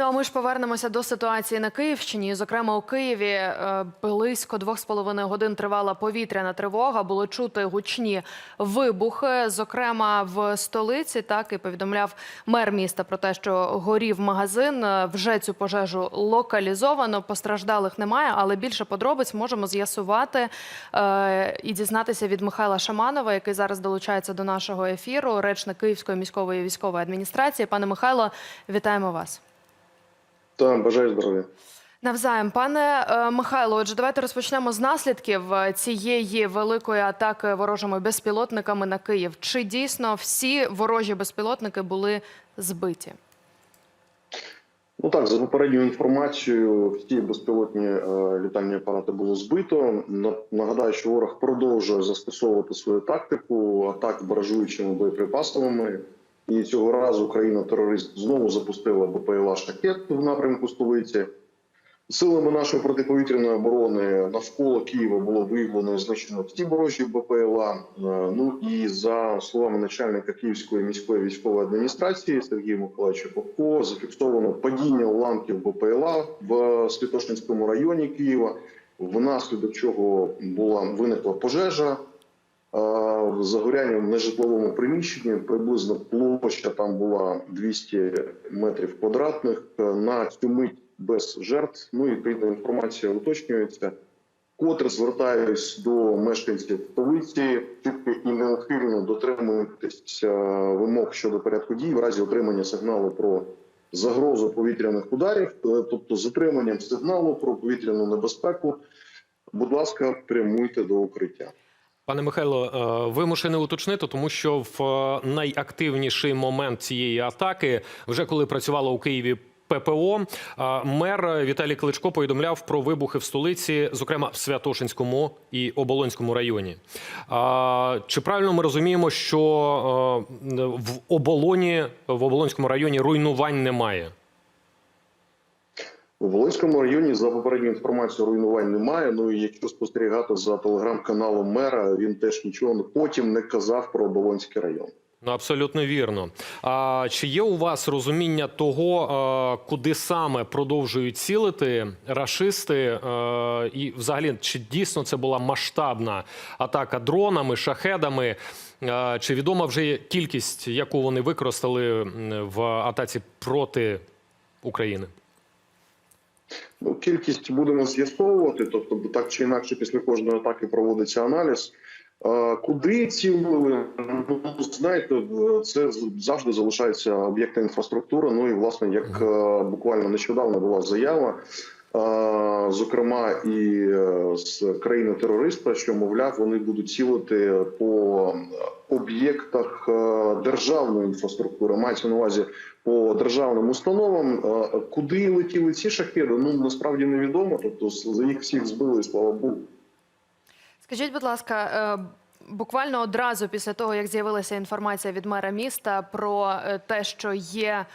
Ну а ми ж повернемося до ситуації на Київщині. Зокрема, у Києві е, близько двох з половиною годин тривала повітряна тривога. Було чути гучні вибухи. Зокрема, в столиці так і повідомляв мер міста про те, що горів магазин. Е, Вже цю пожежу локалізовано. Постраждалих немає, але більше подробиць можемо з'ясувати е, і дізнатися від Михайла Шаманова, який зараз долучається до нашого ефіру, речник Київської міської військової адміністрації. Пане Михайло, вітаємо вас. Та бажаю здоров'я. Навзаєм, пане е, Михайло, отже, давайте розпочнемо з наслідків е, цієї великої атаки ворожими безпілотниками на Київ. Чи дійсно всі ворожі безпілотники були збиті? Ну так, за попередньою інформацією, всі безпілотні е, літальні апарати було збито. Нагадаю, що ворог продовжує застосовувати свою тактику атак баражуючими боєприпасами. І цього разу країна-терорист знову запустила БПЛА шахет в напрямку столиці. Силами нашої протиповітряної оборони навколо Києва було виявлено і знищено всі ворожі БПЛА. Е, Ну і за словами начальника Київської міської військової адміністрації Сергія Миколаївича Попко, зафіксовано падіння уламків БПЛА в Святошинському районі Києва, внаслідок чого була виникла пожежа. Е, Загоряння в нежитловому приміщенні приблизно площа там була 200 метрів квадратних. Е, На цю мить без жертв. Ну і відповідна інформація уточнюється. Котре звертаюсь до мешканців столиці, чітко і неухильно дотримуйтесь е, вимог щодо порядку дій в разі отримання сигналу про загрозу повітряних ударів, е, тобто з отриманням сигналу про повітряну небезпеку. Будь ласка, прямуйте до укриття. Пане Михайло, е, вимушений уточнити, тому що в е, найактивніший момент цієї атаки, вже коли працювало у Києві. ППО е, мер Віталій Кличко повідомляв про вибухи в столиці, зокрема в Святошинському і Оболонському районі. Чи правильно ми розуміємо, що в оболоні в Оболонському районі руйнувань немає? У Волинському районі за попередньою інформацією руйнувань немає. Ну і якщо спостерігати за телеграм-каналом мера, він теж нічого потім не казав про Оболонський район. Ну, абсолютно вірно. А чи є у вас розуміння того, е, куди саме продовжують цілити рашисти? е, І, взагалі, чи дійсно це була масштабна атака дронами, шахедами? Е, Чи відома вже кількість, яку вони використали в атаці проти України? Ну, кількість будемо з'ясовувати, тобто так чи інакше після кожної атаки проводиться аналіз. Куди цілили? Ну, знаєте, це завжди залишається об'єктна інфраструктури. Ну і власне, як е, буквально нещодавно була заява, зокрема і е, з країни терориста, що мовляв, вони будуть цілити по об'єктах е, державної інфраструктури. Мається на увазі по державним установам. Е, Куди летіли ці шахеди? Ну насправді невідомо. Тобто за їх всіх збили, слава Богу. Скажіть, будь ласка, буквально одразу після того, як з'явилася інформація від мера міста про те, що є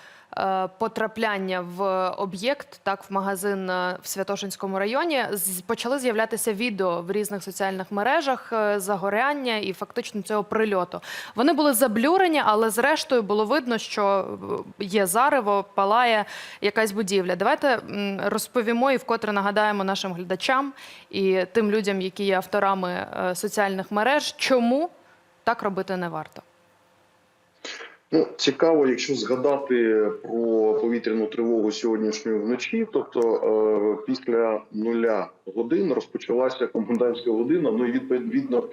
потрапляння в об'єкт, так в магазин е, в Святошинському районі, почали з'являтися відео в різних соціальних мережах е, загоряння і фактично цього прильоту. Вони були заблюрені, але зрештою було видно, що е, є зарево, палає якась будівля. Давайте розповімо і вкотре нагадаємо нашим глядачам і тим людям, які є авторами е, соціальних мереж, чому так робити не варто. Ну, цікаво, якщо згадати про повітряну тривогу сьогоднішньої вночі, тобто е, після нуля годин розпочалася комендантська година. Ну і відповідно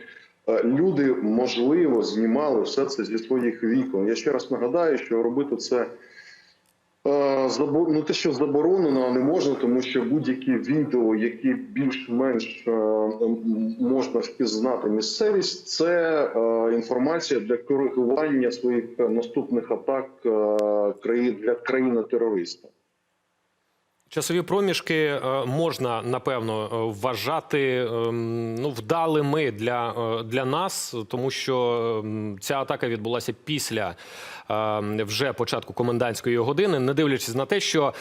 е, люди можливо знімали все це зі своїх вікон. Я ще раз нагадаю, що робити це. Е, Ну, те, що заборонено, не можна, тому що будь-які відео, які більш-менш е, можна впізнати місцевість, це е, інформація для коригування своїх наступних атак країн для країни-терориста. Часові проміжки е, можна напевно е, вважати ем, ну вдалими для, е, для нас, тому що ем, ця атака відбулася після е, вже початку комендантської години, не дивлячись на те, що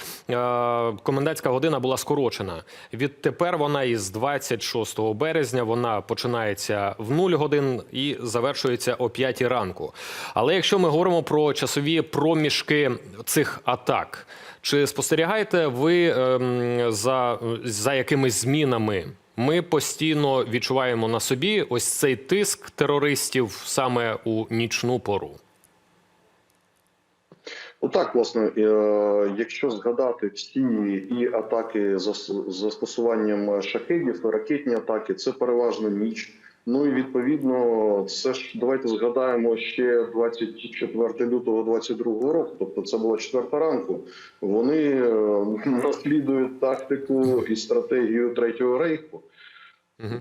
комендантська година була скорочена. Відтепер вона із 26 березня вона починається в 0 годин і завершується о 5 ранку. Але якщо ми говоримо про часові проміжки цих атак. Чи спостерігаєте ви ем, за, за якимись змінами? Ми постійно відчуваємо на собі ось цей тиск терористів саме у нічну пору. Отак, власне, е, якщо згадати всі і атаки з застосуванням шахедів, ракетні атаки, це переважно ніч. Ну і відповідно, це ж давайте згадаємо ще 24 лютого 22 року. Тобто, це була четверта ранку. Вони е, наслідують тактику і стратегію третього рейху.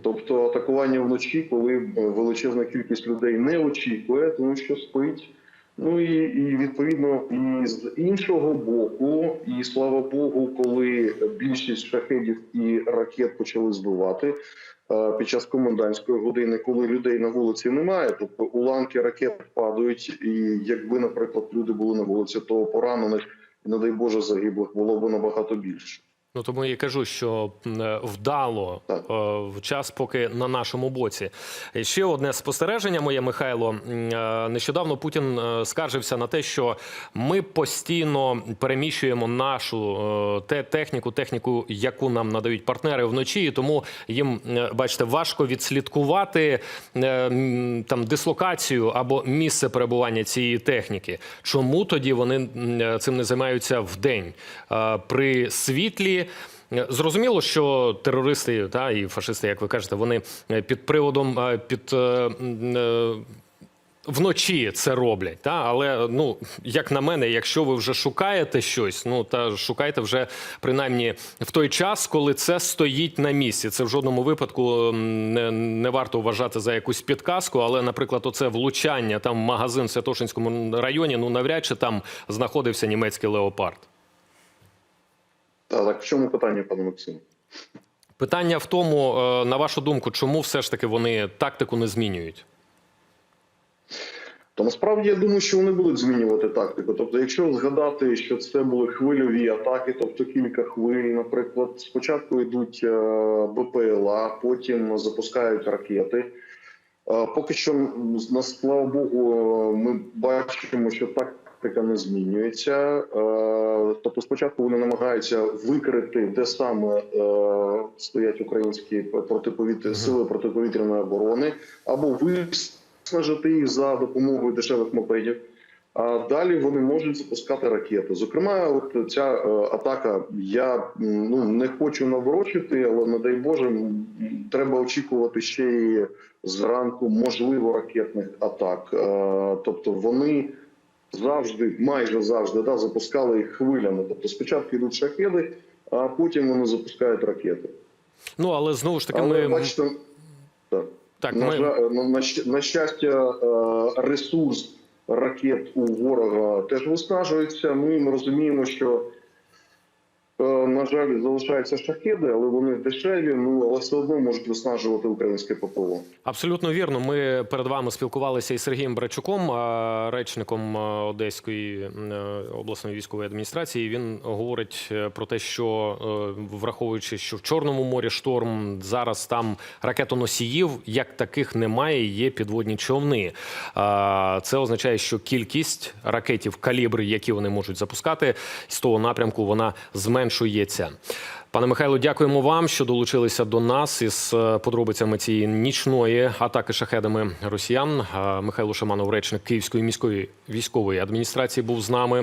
Тобто атакування вночі, коли величезна кількість людей не очікує, тому що спить. Ну і, і відповідно, і з іншого боку, і слава Богу, коли більшість шахедів і ракет почали збивати е, під час комендантської години, коли людей на вулиці немає, тобто уламки ракет падають, і якби, наприклад, люди були на вулиці, то поранених, не дай Боже, загиблих було б набагато більше. Ну тому я кажу, що е, вдало е, в час, поки на нашому боці. Ще одне спостереження моє, Михайло. Е, Нещодавно Путін скаржився на те, що ми постійно переміщуємо нашу те техніку, техніку, яку нам надають партнери вночі, і тому їм, бачите, важко відслідкувати там дислокацію або місце перебування цієї техніки. Чому тоді вони цим не займаються вдень при світлі? Зрозуміло, що терористи та і фашисти, як ви кажете, вони е, під приводом е, під е, вночі це роблять. Та але ну як на мене, якщо ви вже шукаєте щось, ну та шукайте вже принаймні в той час, коли це стоїть на місці. Це в жодному випадку не, не варто вважати за якусь підказку, але, наприклад, оце влучання там в магазин в Святошинському районі, ну навряд чи там знаходився німецький леопард. Та так в чому питання, пане Максиме? Питання в тому, е, на вашу думку, чому все ж таки вони тактику не змінюють? То насправді я думаю, що вони будуть змінювати тактику. Тобто, якщо згадати, що це були хвильові атаки, тобто кілька хвиль, наприклад, спочатку йдуть е, БПЛА, потім запускають ракети. Е, Поки що, на слава Богу, ми бачимо, що тактика не змінюється. Е, Тобто, спочатку вони намагаються викрити, де саме е, стоять українські протиповітря сили протиповітряної оборони, або виснажити їх за допомогою дешевих мопедів. А далі вони можуть запускати ракети. Зокрема, от ця е, атака. Я ну не хочу наворочити, але не дай Боже, треба очікувати ще й зранку можливо ракетних атак. Е, тобто вони завжди, майже завжди, да, запускали їх хвилями. Тобто спочатку йдуть шахеди, а потім вони запускають ракети. Ну але знову ж таки, Але ми бачите, так. так на, ми на, на, на щастя, е, ресурс ракет у ворога теж виснажується. Ми розуміємо, що на жаль, залишаються шахеди, але вони дешеві. Ну але все одно можуть виснажувати українське ППО. абсолютно вірно. Ми перед вами спілкувалися із Сергієм Брачуком, речником Одеської е, обласної військової адміністрації. Він говорить е, про те, що е, враховуючи, що в Чорному морі шторм зараз там ракетоносіїв як таких немає, є підводні човни. Це означає, що кількість ракетів калібри, які вони можуть запускати, з того напрямку вона зменшується. Пане Михайло, дякуємо вам, що долучилися до нас із е, подробицями цієї нічної атаки шахедами росіян. Е, Михайло Шаманов, речник Київської міської військової адміністрації, був з нами.